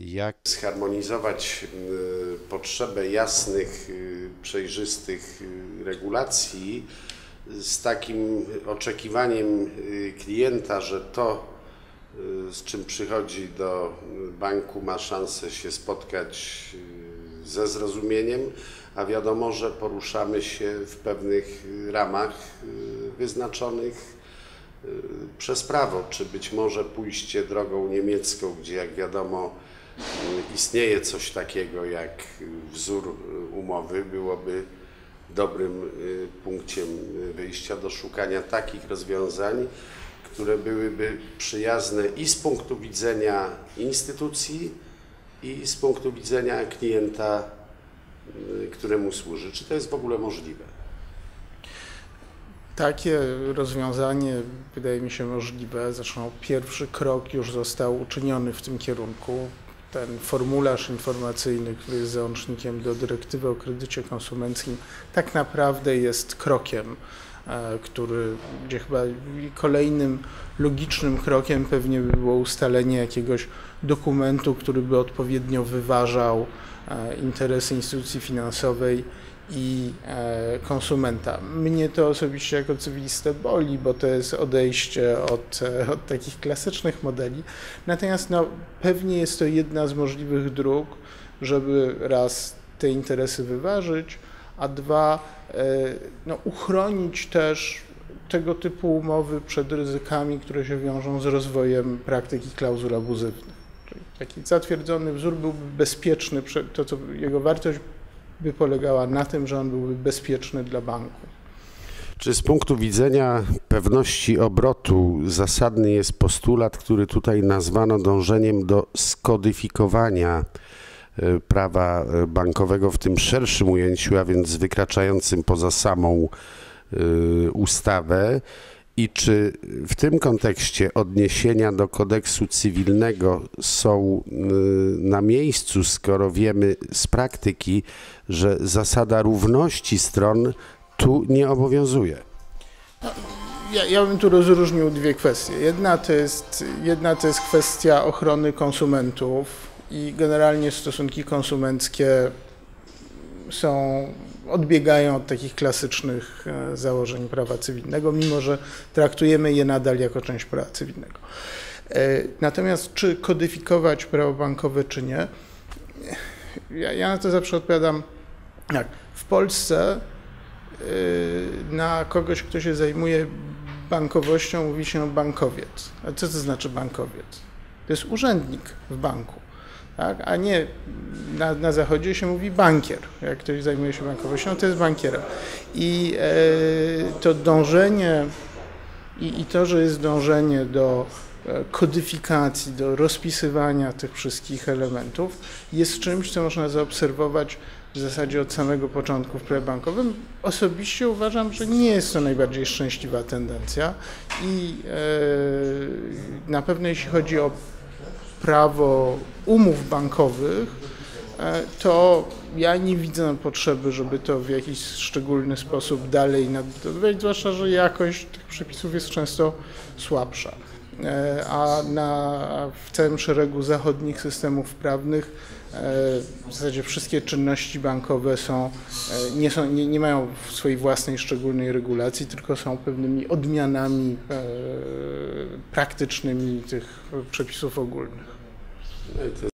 Jak zharmonizować y, potrzebę jasnych, y, przejrzystych y, regulacji z takim oczekiwaniem klienta, że to, z czym przychodzi do banku, ma szansę się spotkać ze zrozumieniem, a wiadomo, że poruszamy się w pewnych ramach wyznaczonych przez prawo, czy być może pójście drogą niemiecką, gdzie jak wiadomo istnieje coś takiego jak y, wzór y, umowy, byłoby dobrym y, punkciem y, wyjścia do szukania takich rozwiązań, które byłyby przyjazne i z punktu widzenia instytucji, i z punktu widzenia klienta, y, któremu służy. Czy to jest w ogóle możliwe? Takie rozwiązanie wydaje mi się możliwe. Zresztą pierwszy krok już został uczyniony w tym kierunku. Ten formularz informacyjny, który jest załącznikiem do dyrektywy o kredycie konsumenckim, tak naprawdę jest krokiem, e, który, gdzie chyba kolejnym logicznym krokiem pewnie by było ustalenie jakiegoś dokumentu, który by odpowiednio wyważał e, interesy instytucji finansowej i e, konsumenta. Mnie to osobiście jako cywilistę boli, bo to jest odejście od, e, od takich klasycznych modeli. Natomiast no, pewnie jest to jedna z możliwych dróg, żeby raz te interesy wyważyć, a dwa e, no, uchronić też tego typu umowy przed ryzykami, które się wiążą z rozwojem praktyki klauzul abuzywnych. Czyli taki zatwierdzony wzór byłby bezpieczny, to co jego wartość by polegała na tym, że on byłby bezpieczny dla banku. Czy z punktu widzenia pewności obrotu zasadny jest postulat, który tutaj nazwano dążeniem do skodyfikowania e, prawa e, bankowego w tym szerszym ujęciu, a więc wykraczającym poza samą e, ustawę? I czy w tym kontekście odniesienia do kodeksu cywilnego są e, na miejscu, skoro wiemy z praktyki, że zasada równości stron tu nie obowiązuje? Ja, ja bym tu rozróżnił dwie kwestie. Jedna to, jest, jedna to jest kwestia ochrony konsumentów i generalnie stosunki konsumenckie są, odbiegają od takich klasycznych e, założeń prawa cywilnego, mimo że traktujemy je nadal jako część prawa cywilnego. E, Natomiast czy kodyfikować prawo bankowe, czy nie, ja, ja na to zawsze odpowiadam tak. W Polsce y, na kogoś, kto się zajmuje bankowością, mówi się bankowiec. A co to znaczy bankowiec? To jest urzędnik w banku, tak? a nie na, na zachodzie się mówi bankier. Jak ktoś zajmuje się bankowością, to jest bankiera. I e, to dążenie i, i to, że jest dążenie do e, kodyfikacji, do rozpisywania tych wszystkich elementów, jest czymś, co można zaobserwować w zasadzie od samego początku w prawie bankowym. Osobiście uważam, że nie jest to najbardziej szczęśliwa tendencja i e, na pewno jeśli chodzi o prawo umów bankowych, e, to ja nie widzę potrzeby, żeby to w jakiś szczególny sposób dalej nadbudowywać, zwłaszcza, że jakość tych przepisów jest często słabsza. E, A na, w całym szeregu zachodnich systemów prawnych e, w zasadzie wszystkie czynności bankowe są, e, nie, są, nie, nie mają swojej własnej szczególnej regulacji, tylko są pewnymi odmianami praktycznymi tych przepisów ogólnych. No